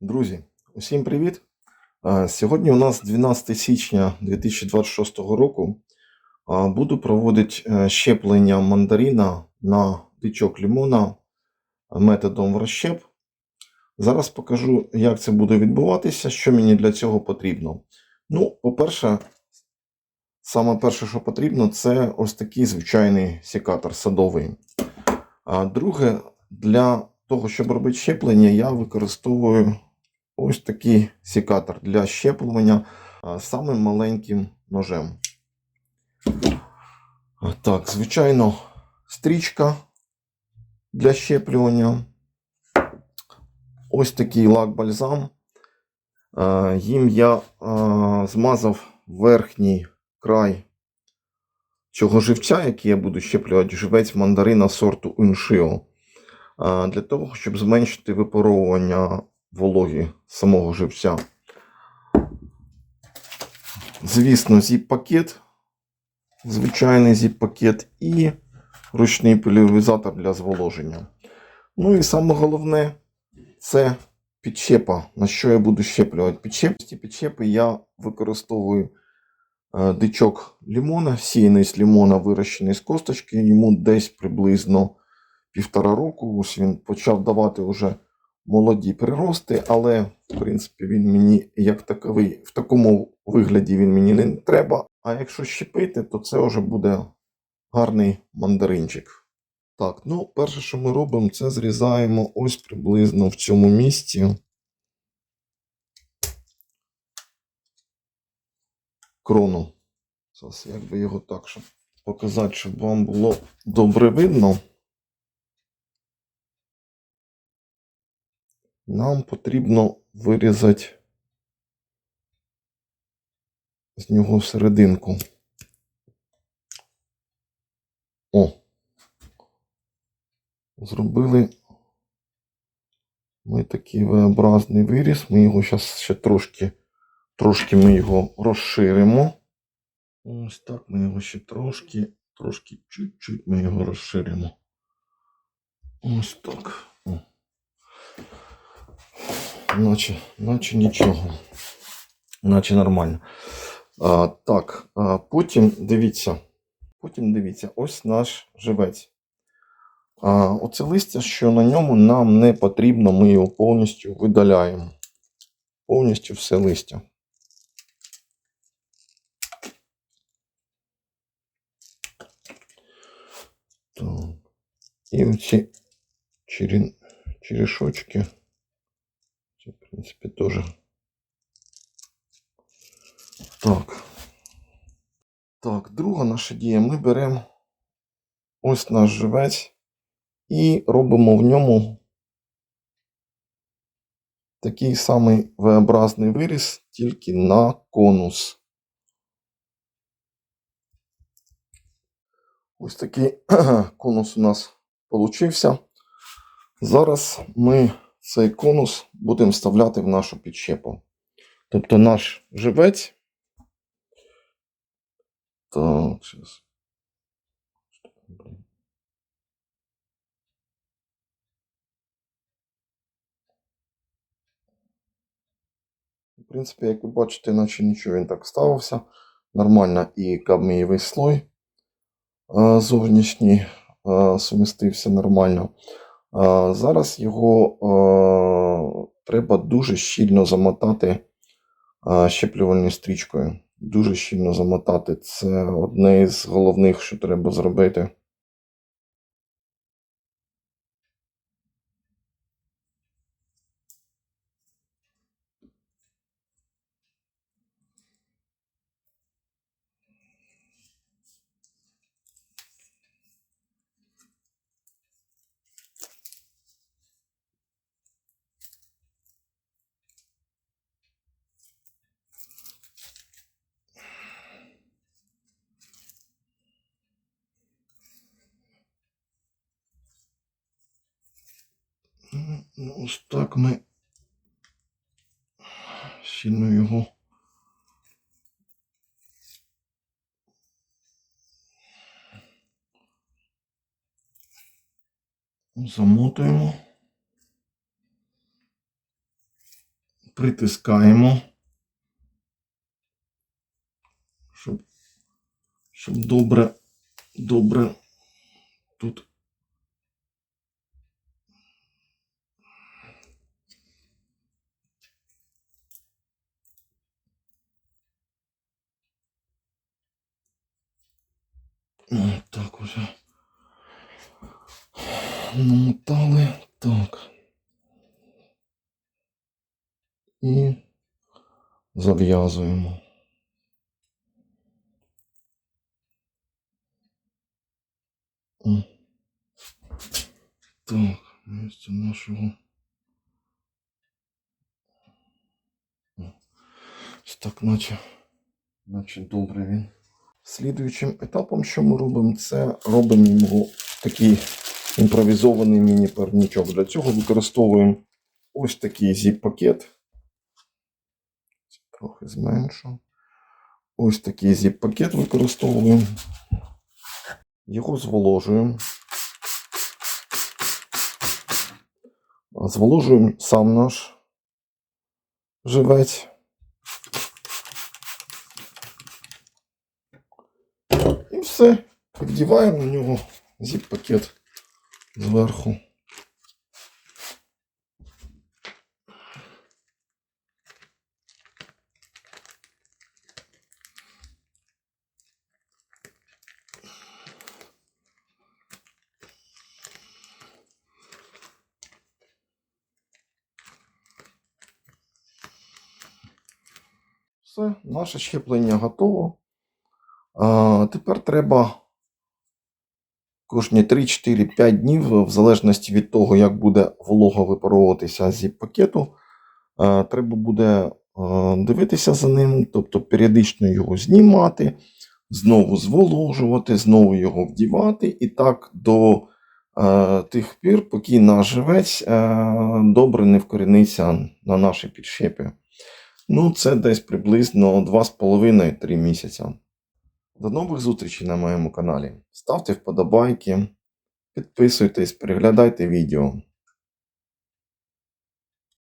Друзі, усім привіт! Е, Сьогодні у нас 12 січня 2026 року. Е, Буду проводити е, щеплення мандарина на дичок лимона методом розщеп. Зараз покажу, як це буде відбуватися, що мені для цього потрібно. Ну, по-перше, саме перше, що потрібно, це ось такий звичайний секатор садовий. А друге, для того, щоб робити щеплення, я використовую ось такий секатор для щеплення самим маленьким ножем. Так, звичайно, стрічка для щеплювання. Ось такий лак-бальзам. Їм я змазав верхній край цього живця, який я буду щеплювати, живець мандарина сорту Уншио. Для того, щоб зменшити випаровування вологи самого живця. Звісно, зіп-пакет, звичайний зіп-пакет і ручний пульверизатор для зволоження. Ну і саме головне це підщепа, на що я буду щеплювати. Підщепці підщепи я використовую е, дичок лимона, сіяний з лимона, вирощений з косточки. Йому десь приблизно півтора року. Ось він почав давати вже молоді прирости, але в принципі він мені як таковий, в такому вигляді він мені не треба. А якщо щепити, то це вже буде гарний мандаринчик. Так, ну перше, що ми робимо, це зрізаємо ось приблизно в цьому місці. Крону. Зараз якби його так, щоб показати, щоб вам було добре видно. Нам потрібно вирізати з нього серединку. О. Зробили ми такий V-образний виріз. Ми його зараз ще трошки, трошки ми його розширимо. Ось так ми його ще трошки, трошки, чуть-чуть ми його розширимо. Ось так. Наче, наче нічого. Наче нормально. А, так, а, потім дивіться. Потім дивіться, ось наш живець. А, оце листя, що на ньому нам не потрібно, ми його повністю видаляємо. Повністю все листя. Так. І оці черешочки. Це, в принципі, теж. Так. Так, друга наша дія. Ми беремо ось наш живець і робимо в ньому такий самий V-образний виріз, тільки на конус. Ось такий конус у нас получився. Зараз ми цей конус будемо вставляти в нашу підщепу. Тобто наш живець. Так, зараз. В принципі, як ви бачите, наче нічого він так ставився. Нормально і кадмієвий слой зовнішній сумістився нормально. Зараз його треба дуже щільно замотати щеплювальною стрічкою. Дуже щільно замотати. Це одне із головних, що треба зробити. Ось так ми щільно його. Замотуємо. притискаємо, щоб, щоб добре, добре тут. О, так уже. Намотали. Так. І зав'язуємо. Так, місце нашого. Так, наче, наче добре він. Слідуючим етапом, що ми робимо, це робимо йому такий імпровізований міні-парнічок. Для цього використовуємо ось такий зіп-пакет. Трохи зменшу. Ось такий зіп-пакет використовуємо. Його зволожуємо. Зволожуємо сам наш живець. І все. Піддіваємо на нього зіп-пакет зверху. Наше щеплення готово. Тепер треба кожні 3, 4, 5 днів, в залежності від того, як буде волога випаровуватися з пакету, треба буде дивитися за ним, тобто періодично його знімати, знову зволожувати, знову його вдівати. І так до тих пір, поки наш живець добре не вкоріниться на наші підщепи. Ну, це десь приблизно 2,5-3 місяця. До нових зустрічей на моєму каналі. Ставте вподобайки, підписуйтесь, переглядайте відео.